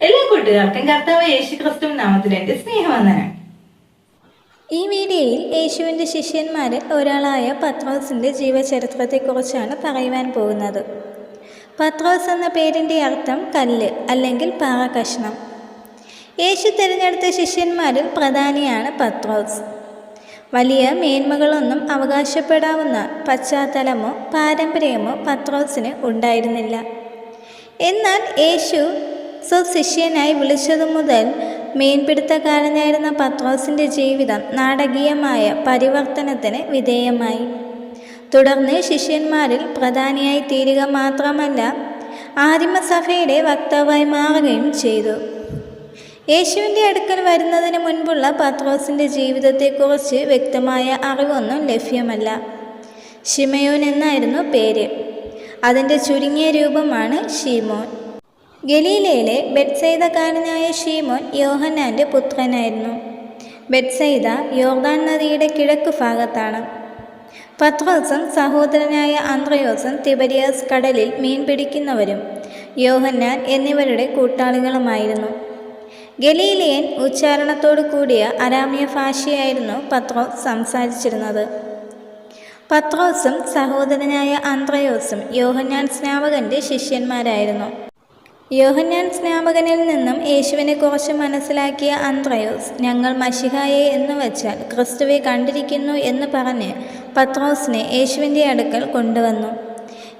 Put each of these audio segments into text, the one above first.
എല്ലാ കൂട്ടുകാർക്കും കർത്താവ് യേശു ക്രിസ്തു നാമത്തിൽ എന്റെ സ്നേഹവന്ദനം. ഈ വീഡിയോയിൽ യേശുവിന്റെ ശിഷ്യന്മാരിൽ ഒരാളായ പത്രോസിന്റെ ജീവചരിത്രത്തെക്കുറിച്ചാണ് പറയുവാൻ പോകുന്നത്. പത്രോസ് എന്ന പേരിന്റെ അർത്ഥം കല്ല് അല്ലെങ്കിൽ പാറ കഷ്ണം. യേശു തിരഞ്ഞെടുത്ത ശിഷ്യന്മാരിൽ പ്രധാനിയാണ് പത്രോസ്. വലിയ മേന്മകളൊന്നും അവകാശപ്പെടാവുന്ന പശ്ചാത്തലമോ പാരമ്പര്യമോ പത്രോസിന് ഉണ്ടായിരുന്നില്ല. എന്നാൽ യേശു സ്വശിഷ്യനായി വിളിച്ചതു മുതൽ മീൻപിടുത്തക്കാരനായിരുന്ന പത്രോസിന്റെ ജീവിതം നാടകീയമായ പരിവർത്തനത്തിന് വിധേയമായി. തുടർന്ന് ശിഷ്യന്മാരിൽ പ്രധാനിയായി തീരുക മാത്രമല്ല ആദിമസഭയുടെ വക്താവായി മാറുകയും ചെയ്തു. യേശുവിന്റെ അടുക്കൽ വരുന്നതിന് മുൻപുള്ള പത്രോസിന്റെ ജീവിതത്തെക്കുറിച്ച് വ്യക്തമായ അറിവൊന്നും ലഭ്യമല്ല. ഷിമയോൻ എന്നായിരുന്നു പേര്. അതിന്റെ ചുരുങ്ങിയ രൂപമാണ് ഷീമോൻ ഗലീലയിലെ ബെത്സൈദക്കാരനായ ഷീമോൻ യോഹന്നാന്റെ പുത്രനായിരുന്നു. ബെത്സൈദ യോർദാൻ നദിയുടെ കിഴക്ക് ഭാഗത്താണ്. പത്രോസും സഹോദരനായ ആന്ത്രയോസും തിബരിയാസ് കടലിൽ മീൻ പിടിക്കുന്നവരും യോഹന്നാൻ എന്നിവരുടെ കൂട്ടാളികളുമായിരുന്നു. ഗലീലിയൻ ഉച്ചാരണത്തോടു കൂടിയ അരാമ്യ ഭാഷയായിരുന്നു പത്രോസ് സംസാരിച്ചിരുന്നത്. പത്രോസും സഹോദരനായ ആന്ത്രയോസും യോഹന്നാൻ സ്നാപകന്റെ ശിഷ്യന്മാരായിരുന്നു. യോഹന്നാൻ സ്നാപകനിൽ നിന്നും യേശുവിനെ കുറിച്ച് മനസ്സിലാക്കിയ അന്ത്രയോസ് ഞങ്ങൾ മഷിഹായെ എന്ന് വച്ചാൽ ക്രിസ്തുവെ കണ്ടിരിക്കുന്നു എന്ന് പറഞ്ഞ് പത്രോസിനെ യേശുവിന്റെ അടുക്കൽ കൊണ്ടുവന്നു.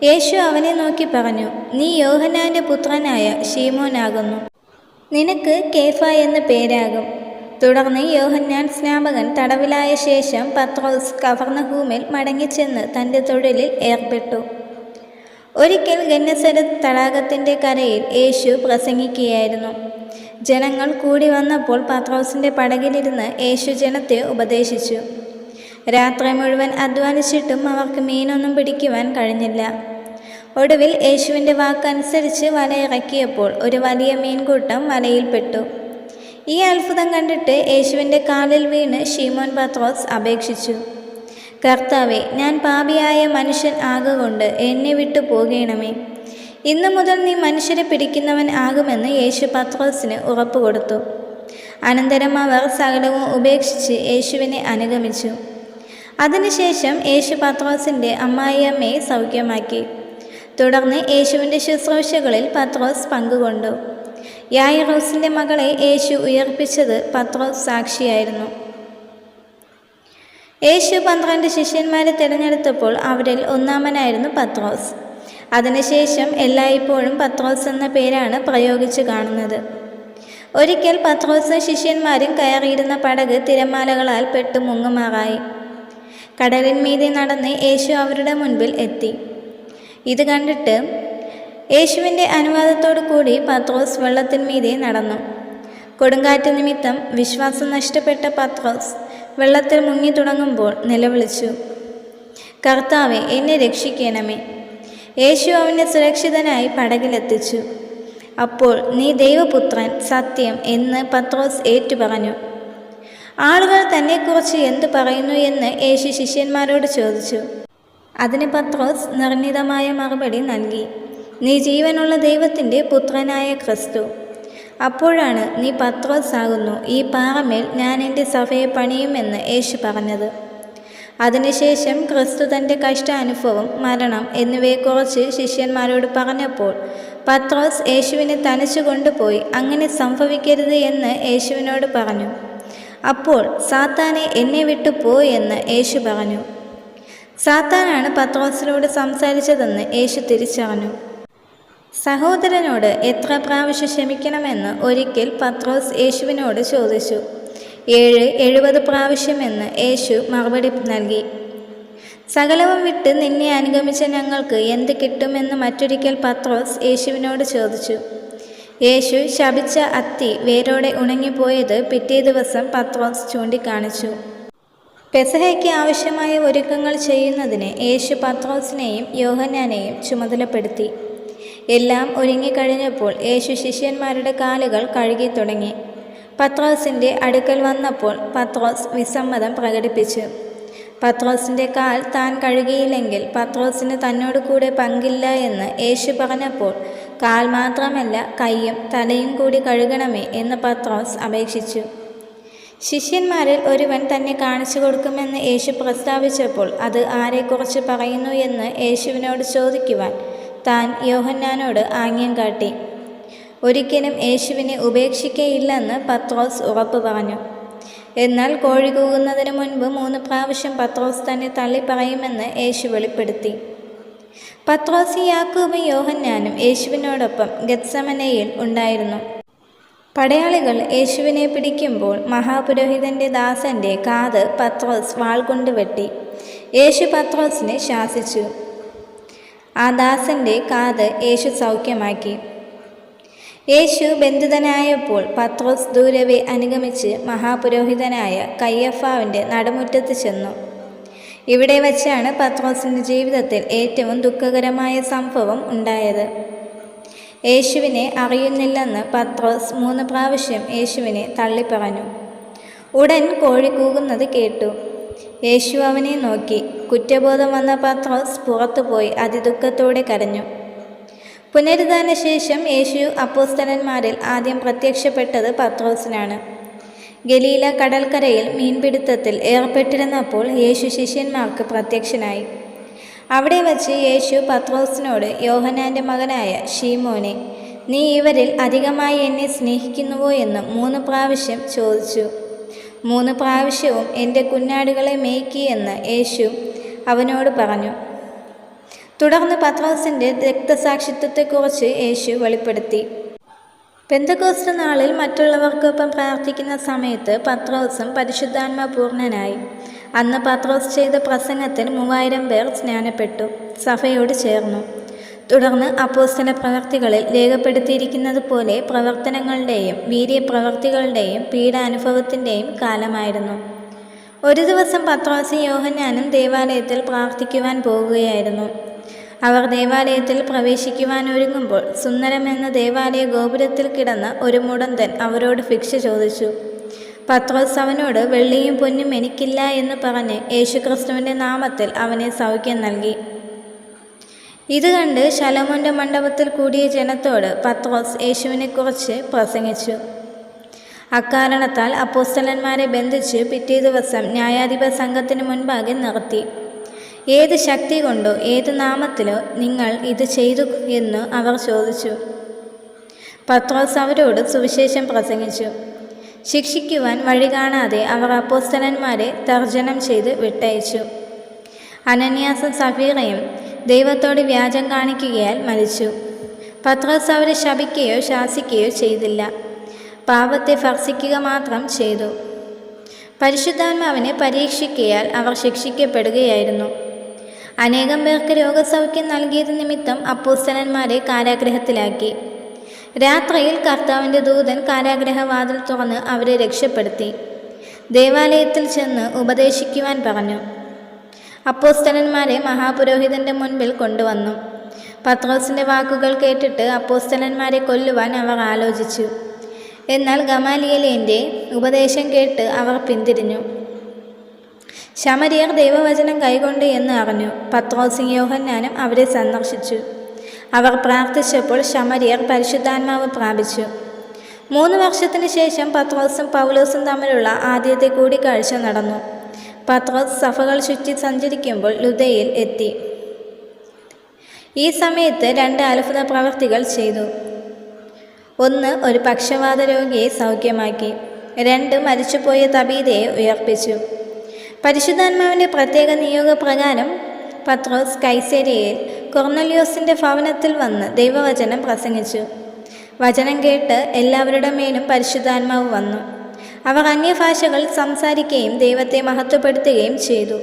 യേശു അവനെ നോക്കി പറഞ്ഞു നീ യോഹന്നാന്റെ പുത്രനായ ഷീമോനാകുന്നു നിനക്ക് കേഫ എന്ന് പേരാകും തുടർന്ന് യോഹന്നാൻ സ്നാപകൻ തടവിലായ ശേഷം പത്രോസ് കവർണഹൂമിൽ മടങ്ങിച്ചെന്ന് തന്റെ തൊഴിലിൽ ഏർപ്പെട്ടു. ഒരിക്കൽ ഗന്നസര തടാകത്തിന്റെ കരയിൽ യേശു പ്രസംഗിക്കുകയായിരുന്നു. ജനങ്ങൾ കൂടി വന്നപ്പോൾ പത്രോസിന്റെ പടകിലിരുന്ന് യേശു ജനത്തെ ഉപദേശിച്ചു. രാത്രി മുഴുവൻ അധ്വാനിച്ചിട്ടും അവർക്ക് മീനൊന്നും പിടിക്കുവാൻ കഴിഞ്ഞില്ല. ഒടുവിൽ യേശുവിന്റെ വാക്കനുസരിച്ച് വല ഇറക്കിയപ്പോൾ ഒരു വലിയ മീൻകൂട്ടം വലയിൽപ്പെട്ടു ഈ അത്ഭുതം കണ്ടിട്ട് യേശുവിന്റെ കാലിൽ വീണ് ഷീമോൻ പത്രോസ് അപേക്ഷിച്ചു. കർത്താവെ ഞാൻ പാപിയായ മനുഷ്യൻ ആകുകൊണ്ട് എന്നെ വിട്ടു പോകണമേ. ഇന്നു മുതൽ നീ മനുഷ്യരെ പിടിക്കുന്നവൻ ആകുമെന്ന് യേശു പത്രോസിന് ഉറപ്പ് കൊടുത്തു. അനന്തരം അവർ സകലവും ഉപേക്ഷിച്ച് യേശുവിനെ അനുഗമിച്ചു. അതിനുശേഷം യേശു പത്രോസിന്റെ അമ്മായിയമ്മയെ സൗഖ്യമാക്കി. തുടർന്ന് യേശുവിന്റെ ശുശ്രൂഷകളിൽ പത്രോസ് പങ്കുകൊണ്ടു. യായറോസിന്റെ മകളെ യേശു ഉയർപ്പിച്ചത് പത്രോസ് സാക്ഷിയായിരുന്നു. യേശു പന്ത്രണ്ട് ശിഷ്യന്മാരെ തിരഞ്ഞെടുത്തപ്പോൾ അവരിൽ ഒന്നാമനായിരുന്നു പത്രോസ്. അതിനുശേഷം എല്ലായ്പ്പോഴും പത്രോസ് എന്ന പേരാണ് പ്രയോഗിച്ചു കാണുന്നത്. ഒരിക്കൽ പത്രോസും ശിഷ്യന്മാരും കയറിയിരുന്ന പടക് തിരമാലകളാൽ പെട്ടു മുങ്ങുമാറായി. കടലിന്മീതെ നടന്ന് യേശു അവരുടെ മുൻപിൽ എത്തി. ഇത് കണ്ടിട്ട് യേശുവിന്റെ അനുവാദത്തോടു കൂടി പത്രോസ് വെള്ളത്തിന്മീതെ നടന്നു. കൊടുങ്കാറ്റ് നിമിത്തം വിശ്വാസം നഷ്ടപ്പെട്ട പത്രോസ് വെള്ളത്തിൽ മുങ്ങി തുടങ്ങുമ്പോൾ നിലവിളിച്ചു കർത്താവെ എന്നെ രക്ഷിക്കണമേ. യേശു അവനെ സുരക്ഷിതനായി പടകിലെത്തിച്ചു. അപ്പോൾ നീ ദൈവപുത്രൻ സത്യം എന്ന് പത്രോസ് ഏറ്റുപറഞ്ഞു. ആളുകൾ തന്നെക്കുറിച്ച് എന്തു പറയുന്നു? എന്ന് യേശു ശിഷ്യന്മാരോട് ചോദിച്ചു. അതിന് പത്രോസ് നിർണിതമായ മറുപടി നൽകി നീ ജീവനുള്ള ദൈവത്തിന്റെ പുത്രനായ ക്രിസ്തു. അപ്പോഴാണ് നീ പത്രോസ് ആകുന്നു. ഈ പാറമേൽ ഞാൻ എന്റെ സഭയെ പണിയുമെന്ന് യേശു പറഞ്ഞത്. അതിനുശേഷം ക്രിസ്തു തന്റെ കഷ്ടാനുഭവം മരണം എന്നിവയെക്കുറിച്ച് ശിഷ്യന്മാരോട് പറഞ്ഞപ്പോൾ പത്രോസ് യേശുവിനെ തനിച്ചു കൊണ്ടുപോയി അങ്ങനെ സംഭവിക്കരുത് എന്ന് യേശുവിനോട് പറഞ്ഞു. അപ്പോൾ സാത്താനെ എന്നെ വിട്ടു എന്ന് യേശു പറഞ്ഞു. സാത്താനാണ് പത്രോസിനോട് സംസാരിച്ചതെന്ന് യേശു തിരിച്ചറിഞ്ഞു. സഹോദരനോട് എത്ര പ്രാവശ്യം ക്ഷമിക്കണമെന്ന് ഒരിക്കൽ പത്രോസ് യേശുവിനോട് ചോദിച്ചു. ഏഴ് എഴുപത് പ്രാവശ്യമെന്ന് യേശു മറുപടി നൽകി. സകലവും വിട്ട് നിന്നെ അനുഗമിച്ച ഞങ്ങൾക്ക് എന്ത് കിട്ടുമെന്ന് മറ്റൊരിക്കൽ പത്രോസ് യേശുവിനോട് ചോദിച്ചു. യേശു ശപിച്ച അത്തി വേരോടെ ഉണങ്ങിപ്പോയത് പിറ്റേ ദിവസം പത്രോസ് ചൂണ്ടിക്കാണിച്ചു. പെസഹയ്ക്ക് ആവശ്യമായ ഒരുക്കങ്ങൾ ചെയ്യുന്നതിന് യേശു പത്രോസിനെയും യോഹന്നാനെയും ചുമതലപ്പെടുത്തി. എല്ലാം ഒരുങ്ങിക്കഴിഞ്ഞപ്പോൾ യേശു ശിഷ്യന്മാരുടെ കാലുകൾ കഴുകി തുടങ്ങി പത്രോസിന്റെ അടുക്കൽ വന്നപ്പോൾ പത്രോസ് വിസമ്മതം പ്രകടിപ്പിച്ചു. പത്രോസിന്റെ കാൽ താൻ കഴുകിയില്ലെങ്കിൽ പത്രോസിന് തന്നോട് കൂടെ പങ്കില്ല എന്ന് യേശു പറഞ്ഞപ്പോൾ കാൽ മാത്രമല്ല കൈയും തലയും കൂടി കഴുകണമേ എന്ന് പത്രോസ് അപേക്ഷിച്ചു. ശിഷ്യന്മാരിൽ ഒരുവൻ തന്നെ കാണിച്ചു കൊടുക്കുമെന്ന് യേശു പ്രസ്താവിച്ചപ്പോൾ അത് ആരെക്കുറിച്ച് പറയുന്നു എന്ന് യേശുവിനോട് ചോദിക്കുവാൻ താൻ യോഹന്നാനോട് ആംഗ്യം കാട്ടി. ഒരിക്കലും യേശുവിനെ ഉപേക്ഷിക്കയില്ലെന്ന് പത്രോസ് ഉറപ്പ് പറഞ്ഞു. എന്നാൽ കോഴി കൂകുന്നതിന് മുൻപ് മൂന്ന് പ്രാവശ്യം പത്രോസ് തന്നെ തള്ളി പറയുമെന്ന് യേശു വെളിപ്പെടുത്തി. പത്രോസ് യാക്കൂബും യോഹന്നാനും യേശുവിനോടൊപ്പം ഗത്സമനയിൽ ഉണ്ടായിരുന്നു. പടയാളികൾ യേശുവിനെ പിടിക്കുമ്പോൾ മഹാപുരോഹിതന്റെ ദാസന്റെ കാത് പത്രോസ് വാൾ കൊണ്ട് വെട്ടി. യേശു പത്രോസിനെ ശാസിച്ചു. ആ ദാസന്റെ കാത് യേശു സൗഖ്യമാക്കി. യേശു ബന്ധിതനായപ്പോൾ പത്രോസ് ദൂരവെ അനുഗമിച്ച് മഹാപുരോഹിതനായ കയ്യഫാവിന്റെ നടുമുറ്റത്ത് ചെന്നു. ഇവിടെ വച്ചാണ് പത്രോസിന്റെ ജീവിതത്തിൽ ഏറ്റവും ദുഃഖകരമായ സംഭവം ഉണ്ടായത്. യേശുവിനെ അറിയുന്നില്ലെന്ന് പത്രോസ് മൂന്ന് പ്രാവശ്യം യേശുവിനെ തള്ളിപ്പറഞ്ഞു. ഉടൻ കോഴി കൂകുന്നത് കേട്ടു. യേശു അവനെ നോക്കി. കുറ്റബോധം വന്ന പത്രോസ് പുറത്തുപോയി അതിദുഃഖത്തോടെ കരഞ്ഞു. പുനരുദ്ധാന ശേഷം യേശു അപ്പോസ്തലന്മാരിൽ ആദ്യം പ്രത്യക്ഷപ്പെട്ടത് പത്രോസിനാണ്. ഗലീല കടൽക്കരയിൽ മീൻപിടുത്തത്തിൽ ഏർപ്പെട്ടിരുന്നപ്പോൾ യേശു ശിഷ്യന്മാർക്ക് പ്രത്യക്ഷനായി. അവിടെ വച്ച് യേശു പത്രോസിനോട് യോഹനാന്റെ മകനായ ഷീമോനെ നീ ഇവരിൽ അധികമായി എന്നെ സ്നേഹിക്കുന്നുവോ? എന്ന് മൂന്ന് പ്രാവശ്യം ചോദിച്ചു. മൂന്ന് പ്രാവശ്യവും എന്റെ കുഞ്ഞാടുകളെ മേയ്ക്കി എന്ന് യേശു അവനോട് പറഞ്ഞു തുടർന്ന് പത്രോസിന്റെ രക്തസാക്ഷിത്വത്തെക്കുറിച്ച് യേശു വെളിപ്പെടുത്തി. പെന്തകോസ്ത നാളിൽ മറ്റുള്ളവർക്കൊപ്പം പ്രാർത്ഥിക്കുന്ന സമയത്ത് പത്രോസും പരിശുദ്ധാത്മ പൂർണനായി അന്ന് പത്രോസ് ചെയ്ത പ്രസംഗത്തിൽ മൂവായിരം പേർ സ്നാനപ്പെട്ടു സഭയോട് ചേർന്നു. തുടർന്ന് അപ്പോസ്തല പ്രവർത്തികളിൽ രേഖപ്പെടുത്തിയിരിക്കുന്നത് പോലെ പ്രവർത്തനങ്ങളുടെയും വീര്യപ്രവർത്തികളുടെയും പീഡാനുഭവത്തിന്റെയും കാലമായിരുന്നു. ഒരു ദിവസം പത്രോസും യോഹന്നാനും ദേവാലയത്തിൽ പ്രാർത്ഥിക്കുവാൻ പോകുകയായിരുന്നു. അവർ ദേവാലയത്തിൽ പ്രവേശിക്കുവാൻ ഒരുങ്ങുമ്പോൾ സുന്ദരമെന്ന ദേവാലയ ഗോപുരത്തിൽ കിടന്ന ഒരു മുടന്തൻ അവരോട് ഭിക്ഷ ചോദിച്ചു. പത്രോസ് അവനോട് വെള്ളിയും പൊന്നും എനിക്കില്ല എന്ന് പറഞ്ഞ് യേശുക്രിസ്തുവിന്റെ നാമത്തിൽ അവനെ സൗഖ്യം നൽകി. ഇത് കണ്ട് ശലമോന്റെ മണ്ഡപത്തിൽ കൂടിയ ജനത്തോട് പത്രോസ് യേശുവിനെക്കുറിച്ച് പ്രസംഗിച്ചു. അക്കാരണത്താൽ അപ്പോസ്തലന്മാരെ ബന്ധിച്ച് പിറ്റേ ദിവസം ന്യായാധിപ സംഘത്തിന് മുൻപാകെ നിർത്തി. ഏത് ശക്തി കൊണ്ടോ ഏത് നാമത്തിലോ നിങ്ങൾ ഇത് ചെയ്തു എന്ന് അവർ ചോദിച്ചു. പത്രോസ് അവരോട് സുവിശേഷം പ്രസംഗിച്ചു. ശിക്ഷിക്കുവാൻ വഴി കാണാതെ അവർ അപ്പോസ്തലന്മാരെ തർജനം ചെയ്ത് വിട്ടയച്ചു. അനന്യാസും സഫീറയും ദൈവത്തോട് വ്യാജം കാണിക്കുകയാൽ മരിച്ചു. പത്രോസ് അവരെ ശപിക്കുകയോ ശാസിക്കുകയോ ചെയ്തില്ല. പാപത്തെ ഭർസിക്കുക മാത്രം ചെയ്തു. പരിശുദ്ധാത്മാവിനെ പരീക്ഷിക്കയാൽ അവർ ശിക്ഷിക്കപ്പെടുകയായിരുന്നു. അനേകം പേർക്ക് രോഗസൗഖ്യം നൽകിയത് നിമിത്തം അപ്പൂസ്തനന്മാരെ കാരാഗ്രഹത്തിലാക്കി. രാത്രിയിൽ കർത്താവിന്റെ ദൂതൻ കാരാഗ്രഹവാതിൽ തുറന്ന് അവരെ രക്ഷപ്പെടുത്തി. ദേവാലയത്തിൽ ചെന്ന് ഉപദേശിക്കുവാൻ പറഞ്ഞു. അപ്പോസ്തലന്മാരെ മഹാപുരോഹിതന്റെ മുൻപിൽ കൊണ്ടുവന്നു. പത്രോസിന്റെ വാക്കുകൾ കേട്ടിട്ട് അപ്പോസ്തലന്മാരെ കൊല്ലുവാൻ അവർ ആലോചിച്ചു. എന്നാൽ ഗമാലിയലിന്റെ ഉപദേശം കേട്ട് അവർ പിന്തിരിഞ്ഞു. ശമരിയർ ദൈവവചനം കൈകൊണ്ട് എന്ന് അറിഞ്ഞു. പത്രോസിംഗ് യോഹന്നാനും അവരെ സന്ദർശിച്ചു. അവർ പ്രാർത്ഥിച്ചപ്പോൾ ശമരിയർ പരിശുദ്ധാത്മാവ് പ്രാപിച്ചു. മൂന്ന് വർഷത്തിന് ശേഷം പത്രോസും പൗലോസും തമ്മിലുള്ള ആദ്യത്തെ കൂടിക്കാഴ്ച നടന്നു. പത്രോസ് സഭകൾ ചുറ്റി സഞ്ചരിക്കുമ്പോൾ ലുദയിൽ എത്തി. ഈ സമയത്ത് രണ്ട് അത്ഭുത പ്രവർത്തികൾ ചെയ്തു. ഒന്ന് ഒരു പക്ഷവാത രോഗിയെ സൗഖ്യമാക്കി. രണ്ട് മരിച്ചുപോയ തബീതയെ ഉയർപ്പിച്ചു. പരിശുദ്ധാത്മാവിന്റെ പ്രത്യേക നിയോഗപ്രകാരം പത്രോസ് കൈസേരിയയിൽ കൊർണലിയോസിന്റെ ഭവനത്തിൽ വന്ന് ദൈവവചനം പ്രസംഗിച്ചു. വചനം കേട്ട് എല്ലാവരുടെ മേലും പരിശുദ്ധാത്മാവ് വന്നു. അവർ അന്യഭാഷകൾ സംസാരിക്കുകയും ദൈവത്തെ മഹത്വപ്പെടുത്തുകയും ചെയ്തു.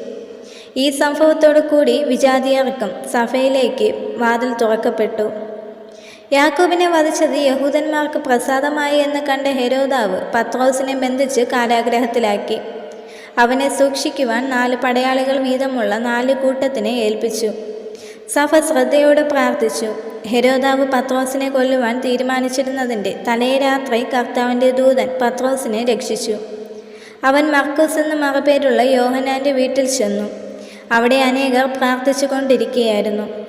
ഈ സംഭവത്തോടു കൂടി വിജാതിയർക്കും സഭയിലേക്ക് വാതിൽ തുറക്കപ്പെട്ടു. യാക്കോബിനെ വധിച്ചത് യഹൂദന്മാർക്ക് പ്രസാദമായി എന്ന് കണ്ട ഹെരോദാവ് പത്രോസിനെ ബന്ധിച്ച് കാരാഗ്രഹത്തിലാക്കി. അവനെ സൂക്ഷിക്കുവാൻ നാല് പടയാളികൾ വീതമുള്ള നാല് കൂട്ടത്തിനെ ഏൽപ്പിച്ചു. സഫ ശ്രദ്ധയോടെ പ്രാർത്ഥിച്ചു. ഹെരോദാവ് പത്രോസിനെ കൊല്ലുവാൻ തീരുമാനിച്ചിരുന്നതിന്റെ തലേ രാത്രി കർത്താവിന്റെ ദൂതൻ പത്രോസിനെ രക്ഷിച്ചു. അവൻ മർക്കോസ് എന്ന മറുപേരുള്ള യോഹനാന്റെ വീട്ടിൽ ചെന്നു. അവിടെ അനേകർ പ്രാർത്ഥിച്ചു കൊണ്ടിരിക്കുകയായിരുന്നു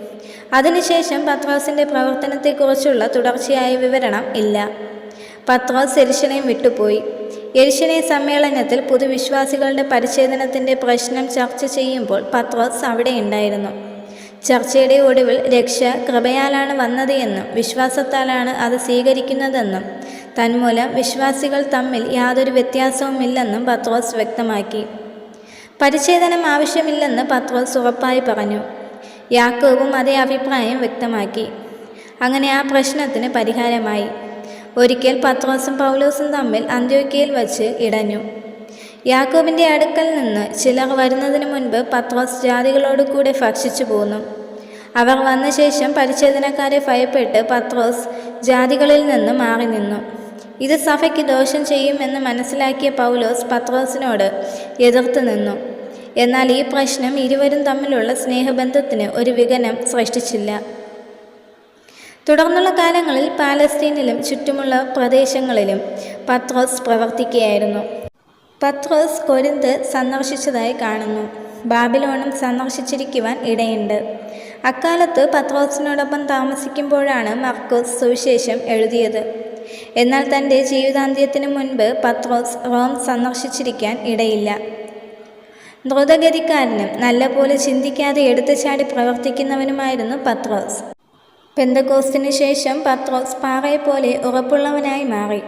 അതിനുശേഷം പത്രോസിന്റെ പ്രവർത്തനത്തെക്കുറിച്ചുള്ള തുടർച്ചയായ വിവരണം ഇല്ല. പത്രോസ് എരിശനെയും വിട്ടുപോയി. എരിശനെ സമ്മേളനത്തിൽ പുതുവിശ്വാസികളുടെ പരിച്ഛേദനത്തിന്റെ പ്രശ്നം ചർച്ച ചെയ്യുമ്പോൾ പത്രോസ് അവിടെ ഉണ്ടായിരുന്നു. ചർച്ചയുടെ ഒടുവിൽ രക്ഷ കൃപയാലാണ് വന്നത് എന്നും വിശ്വാസത്താലാണ് അത് സ്വീകരിക്കുന്നതെന്നും തന്മൂലം വിശ്വാസികൾ തമ്മിൽ യാതൊരു വ്യത്യാസവുമില്ലെന്നും പത്രോസ് വ്യക്തമാക്കി. പരിച്ഛേദനം ആവശ്യമില്ലെന്ന് പത്രോസ് ഉറപ്പായി പറഞ്ഞു. യാക്കോബും അതേ അഭിപ്രായം വ്യക്തമാക്കി. അങ്ങനെ ആ പ്രശ്നത്തിന് പരിഹാരമായി. ഒരിക്കൽ പത്രോസും പൗലോസും തമ്മിൽ അന്ത്യോക്കയിൽ വച്ച് ഇടഞ്ഞു. യാക്കോബിന്റെ അടുക്കൽ നിന്ന് ചിലർ വരുന്നതിന് മുൻപ് പത്രോസ് ജാതികളോട് കൂടെ ഭക്ഷിച്ചു പോന്നു. അവർ വന്ന ശേഷം പരിച്ഛേദനക്കാരെ ഭയപ്പെട്ട് പത്രോസ് ജാതികളിൽ നിന്ന് മാറി നിന്നു. ഇത് സഭയ്ക്ക് ദോഷം ചെയ്യുമെന്ന് മനസ്സിലാക്കിയ പൗലോസ് പത്രോസിനോട് എതിർത്ത് നിന്നു. എന്നാൽ ഈ പ്രശ്നം ഇരുവരും തമ്മിലുള്ള സ്നേഹബന്ധത്തിന് ഒരു വിഘനം സൃഷ്ടിച്ചില്ല. തുടർന്നുള്ള കാലങ്ങളിൽ പാലസ്തീനിലും ചുറ്റുമുള്ള പ്രദേശങ്ങളിലും പത്രോസ് പ്രവർത്തിക്കുകയായിരുന്നു. പത്രോസ് കൊരിന്ത് സന്ദർശിച്ചതായി കാണുന്നു. ബാബിലോണും സന്ദർശിച്ചിരിക്കുവാൻ ഇടയുണ്ട്. അക്കാലത്ത് പത്രോസിനോടൊപ്പം താമസിക്കുമ്പോഴാണ് മർക്കോസ് സുവിശേഷം എഴുതിയത്. എന്നാൽ തന്റെ ജീവിതാന്ത്യത്തിന് മുൻപ് പത്രോസ് റോം സന്ദർശിച്ചിരിക്കാൻ ഇടയില്ല. ദ്രുതഗതിക്കാരനും നല്ലപോലെ ചിന്തിക്കാതെ എടുത്തുചാടി പ്രവർത്തിക്കുന്നവനുമായിരുന്നു പത്രോസ്. പെന്തക്കോസ്റ്റിന് ശേഷം പത്രോസ് പാറയെപ്പോലെ ഉറപ്പുള്ളവനായി മാറി.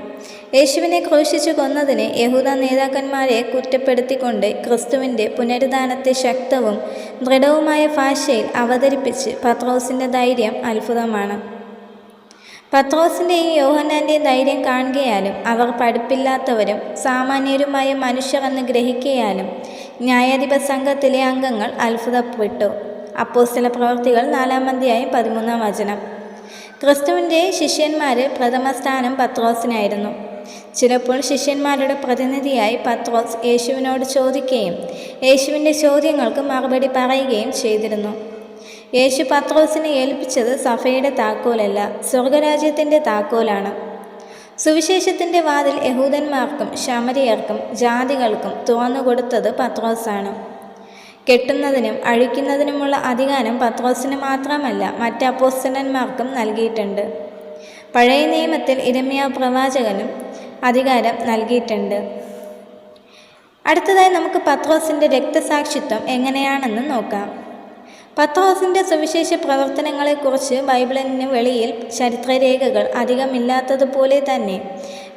യേശുവിനെ ക്രൂശിച്ചു കൊന്നതിന് യഹൂദ നേതാക്കന്മാരെ കുറ്റപ്പെടുത്തിക്കൊണ്ട് ക്രിസ്തുവിന്റെ പുനരുദ്ധാനത്തെ ശക്തവും ദൃഢവുമായ ഭാഷയിൽ അവതരിപ്പിച്ച് പത്രോസിന്റെ ധൈര്യം അത്ഭുതമാണ്. പത്രോസിന്റെയും യോഹന്നാന്റെയും ധൈര്യം കാണുകയാലും അവർ പഠിപ്പില്ലാത്തവരും സാമാന്യരുമായ മനുഷ്യർ എന്ന് ഗ്രഹിക്കയാലും ന്യായാധിപ സംഘത്തിലെ അംഗങ്ങൾ അത്ഭുതപ്പെട്ടു. അപ്പോസ്തല പ്രവർത്തികൾ നാലാം അധ്യായം പതിമൂന്നാം വചനം. ക്രിസ്തുവിന്റെ ശിഷ്യന്മാർ പ്രഥമ സ്ഥാനം പത്രോസിനായിരുന്നു. ചിലപ്പോൾ ശിഷ്യന്മാരുടെ പ്രതിനിധിയായി പത്രോസ് യേശുവിനോട് ചോദിക്കുകയും യേശുവിന്റെ ചോദ്യങ്ങൾക്ക് മറുപടി പറയുകയും ചെയ്തിരുന്നു. യേശു പത്രോസിനെ ഏൽപ്പിച്ചത് സഭയുടെ താക്കോലല്ല സ്വർഗരാജ്യത്തിന്റെ താക്കോലാണ്. സുവിശേഷത്തിന്റെ വാതിൽ യഹൂദന്മാർക്കും ശമരിയർക്കും ജാതികൾക്കും തുറന്നുകൊടുത്തത് പത്രോസാണ്. കെട്ടുന്നതിനും അഴിക്കുന്നതിനുമുള്ള അധികാരം പത്രോസിന് മാത്രമല്ല മറ്റ് അപ്പോസ്തലന്മാർക്കും നൽകിയിട്ടുണ്ട്. പഴയ നിയമത്തിൽ ഇരമ്യ പ്രവാചകനും അധികാരം നൽകിയിട്ടുണ്ട്. അടുത്തതായി നമുക്ക് പത്രോസിന്റെ രക്തസാക്ഷിത്വം എങ്ങനെയാണെന്ന് നോക്കാം. പത്രോസിന്റെ സുവിശേഷ പ്രവർത്തനങ്ങളെക്കുറിച്ച് ബൈബിളിന് വെളിയിൽ ചരിത്രരേഖകൾ അധികമില്ലാത്തതുപോലെ തന്നെ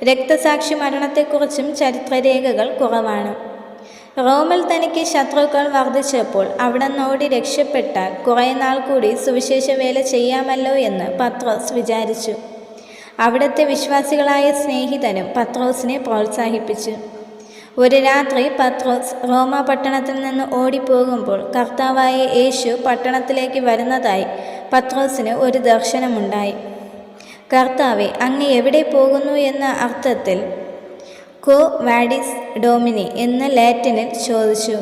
രക്തസാക്ഷി മരണത്തെക്കുറിച്ചും ചരിത്രരേഖകൾ കുറവാണ്. റോമിൽ തനിക്ക് ശത്രുക്കൾ വർദ്ധിച്ചപ്പോൾ അവിടെ നോടി രക്ഷപ്പെട്ടാൽ കുറേ നാൾ കൂടി സുവിശേഷ വേല ചെയ്യാമല്ലോ എന്ന് പത്രോസ് വിചാരിച്ചു. അവിടുത്തെ വിശ്വാസികളായ സ്നേഹിതനും പത്രോസിനെ പ്രോത്സാഹിപ്പിച്ചു. ഒരു രാത്രി പത്രോസ് റോമ പട്ടണത്തിൽ നിന്ന് ഓടിപ്പോകുമ്പോൾ കർത്താവായ യേശു പട്ടണത്തിലേക്ക് വരുന്നതായി പത്രോസിന് ഒരു ദർശനമുണ്ടായി. കർത്താവെ അങ്ങ് എവിടെ പോകുന്നു എന്ന അർത്ഥത്തിൽ കോ വാഡിസ് ഡോമിനി എന്ന് ലാറ്റിനിൽ ചോദിച്ചു.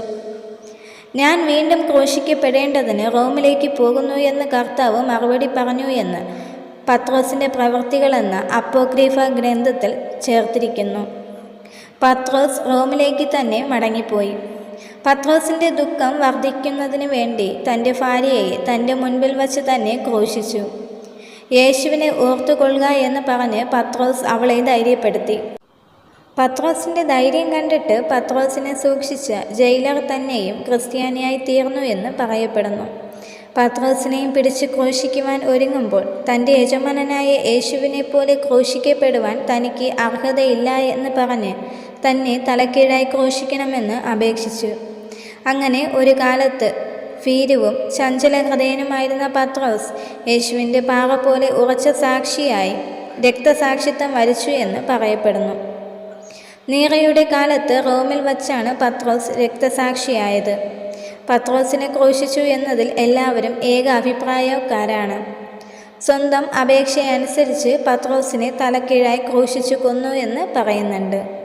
ഞാൻ വീണ്ടും ക്രൂശിക്കപ്പെടേണ്ടതിന് റോമിലേക്ക് പോകുന്നു എന്ന് കർത്താവ് മറുപടി പറഞ്ഞു എന്ന് പത്രോസിന്റെ പ്രവർത്തികളെന്ന് അപ്പോക്രീഫ ഗ്രന്ഥത്തിൽ ചേർത്തിരിക്കുന്നു. പത്രോസ് റോമിലേക്ക് തന്നെ മടങ്ങിപ്പോയി. പത്രോസിന്റെ ദുഃഖം വർദ്ധിക്കുന്നതിന് വേണ്ടി തന്റെ ഭാര്യയെ തന്റെ മുൻപിൽ വച്ച് തന്നെ ക്രൂശിച്ചു. യേശുവിനെ ഓർത്തുകൊള്ളുക എന്ന് പറഞ്ഞ് പത്രോസ് അവളെ ധൈര്യപ്പെടുത്തി. പത്രോസിന്റെ ധൈര്യം കണ്ടിട്ട് പത്രോസിനെ സൂക്ഷിച്ച ജയിലർ തന്നെയും ക്രിസ്ത്യാനിയായി തീർന്നു എന്ന് പറയപ്പെടുന്നു. പത്രോസിനെയും പിടിച്ച് ക്രൂശിക്കുവാൻ ഒരുങ്ങുമ്പോൾ തന്റെ യജമാനനായ യേശുവിനെ പോലെ ക്രൂശിക്കപ്പെടുവാൻ തനിക്ക് അർഹതയില്ല എന്ന് പറഞ്ഞ് തന്നെ തലക്കീഴായി ക്രൂശിക്കണമെന്ന് അപേക്ഷിച്ചു. അങ്ങനെ ഒരു കാലത്ത് ഭീരുവും ചഞ്ചല ഹൃദയനുമായിരുന്ന പത്രോസ് യേശുവിന്റെ പാറ പോലെ ഉറച്ച സാക്ഷിയായി രക്തസാക്ഷിത്വം വരിച്ചു എന്ന് പറയപ്പെടുന്നു. നീറയുടെ കാലത്ത് റോമിൽ വച്ചാണ് പത്രോസ് രക്തസാക്ഷിയായത്. പത്രോസിനെ ക്രൂശിച്ചു എന്നതിൽ എല്ലാവരും ഏക അഭിപ്രായക്കാരാണ്. സ്വന്തം അപേക്ഷയനുസരിച്ച് പത്രോസിനെ തലക്കീഴായി ക്രൂശിച്ചു കൊന്നു എന്ന് പറയുന്നുണ്ട്.